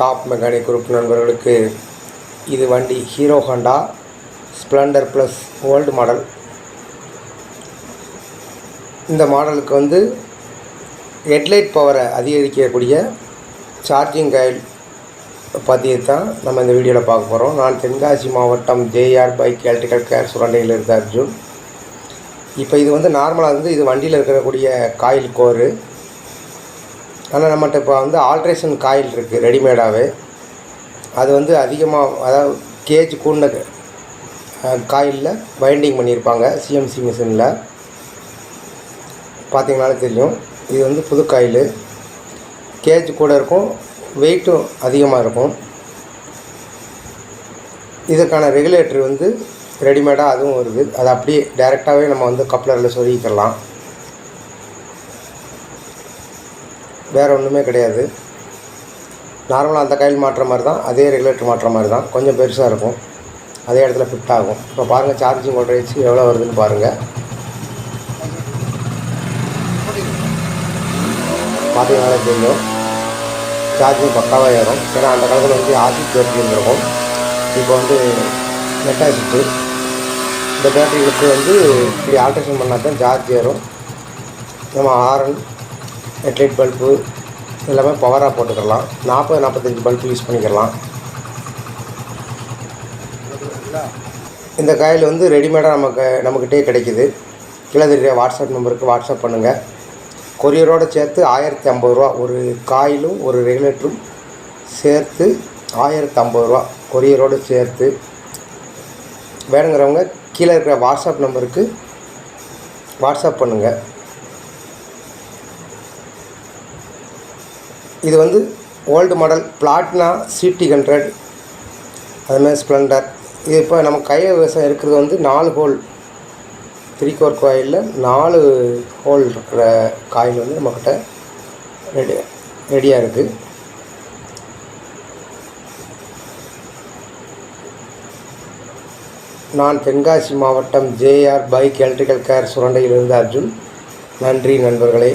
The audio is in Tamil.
டாப் மெக்கானிக் குரூப் நண்பர்களுக்கு இது வண்டி Hero Honda Splendor plus old model. இந்த மாடலுக்கு வந்து ஹெட்லைட் பவரை அதிகரிக்கக்கூடிய சார்ஜிங் காயில் பற்றி தான் நம்ம இந்த வீடியோவில் பார்க்க போகிறோம் நான் தென்காசி மாவட்டம் ஜேஆர் பைக் எலக்ட்ரிக்கல் கேர் சுரண்டையில் இருந்த அர்ஜுன். இப்போ இது வந்து நார்மலாக வந்து இது வண்டியில் இருக்கக்கூடிய காயில் கோரு. ஆனால் நம்மகிட்ட இப்போ வந்து ஆல்ட்ரேஷன் காயில் இருக்குது ரெடிமேடாகவே அது வந்து அதிகமாக அதாவது கேஜ் கூடின காயிலில் பைண்டிங் பண்ணியிருப்பாங்க சிஎம்சி மிஷினில் பார்த்தீங்கனாலே தெரியும். இது வந்து புது காயில் கேஜ் கூட இருக்கும் வெயிட்டும் அதிகமாக இருக்கும். இதுக்கான ரெகுலேட்டர் வந்து ரெடிமேடாக அதுவும் வருது. அது அப்படியே டைரெக்டாகவே நம்ம வந்து கப்ளரில் சொருகிக்கலாம் வேறு ஒன்றுமே கிடையாது. நார்மலாக அந்த கையில் மாட்டுற மாதிரி தான் அதே ரெகுலேட்டர் மாட்டுற மாதிரி தான். கொஞ்சம் பெருசாக இருக்கும். அதே இடத்துல ஃபிட் ஆகும். இப்போ பாருங்கள் சார்ஜிங் வோல்டேஜ் எவ்வளோ வருதுன்னு பாருங்கள் பார்த்தீங்கனாலே தெரியும். சார்ஜிங் பக்காவாக ஏறும். ஏன்னா அந்த காலத்தில் வந்து ஆசிட் பேட்டரி இருந்திருக்கும். இப்போ வந்து நெட் இந்த பேட்டரிகளுக்கு வந்து இப்படி ஆல்ட்ரேஷன் பண்ணால் தான் சார்ஜ் ஏறும். நம்ம ஆரன் ஹெட்லைட் பல்பு எல்லாமே பவராக போட்டுக்கலாம் நாற்பது நாற்பத்தஞ்சு பல்பு யூஸ் பண்ணிக்கலாம் இந்த காயில் வந்து ரெடிமேடாக நமக்கு நம்மக்கிட்டே கிடைக்குது. கீழே தெரிய வாட்ஸ்அப் நம்பருக்கு வாட்ஸ்அப் பண்ணுங்கள் கொரியரோடு சேர்த்து ஆயிரத்தி ஐம்பது ரூபா. ஒரு காயிலும் ஒரு ரெகுலேட்டரும் சேர்த்து ஆயிரத்தி ஐம்பது ரூபா. கொரியரோடு சேர்த்து. வேணுங்கிறவங்க கீழே இருக்கிற வாட்ஸ்அப் நம்பருக்கு வாட்ஸ்அப் பண்ணுங்கள் இது வந்து ஓல்டு மாடல் பிளாட்னா சிடி ஹண்ட்ரட். அதுமாதிரி ஸ்ப்ளெண்டர். இது இப்போ நம்ம கையை விவசாயம் இருக்கிறது வந்து நாலு ஹோல். த்ரீ கோர் காயிலில் நாலு ஹோல் இருக்கிற காயில் வந்து நம்மக்கிட்ட ரெடி ரெடியாக இருக்குது நான் தென்காசி மாவட்டம் ஜேஆர் பைக் எலக்ட்ரிக்கல் கேர் சுரண்டையிலிருந்து அர்ஜுன். நன்றி நண்பர்களே.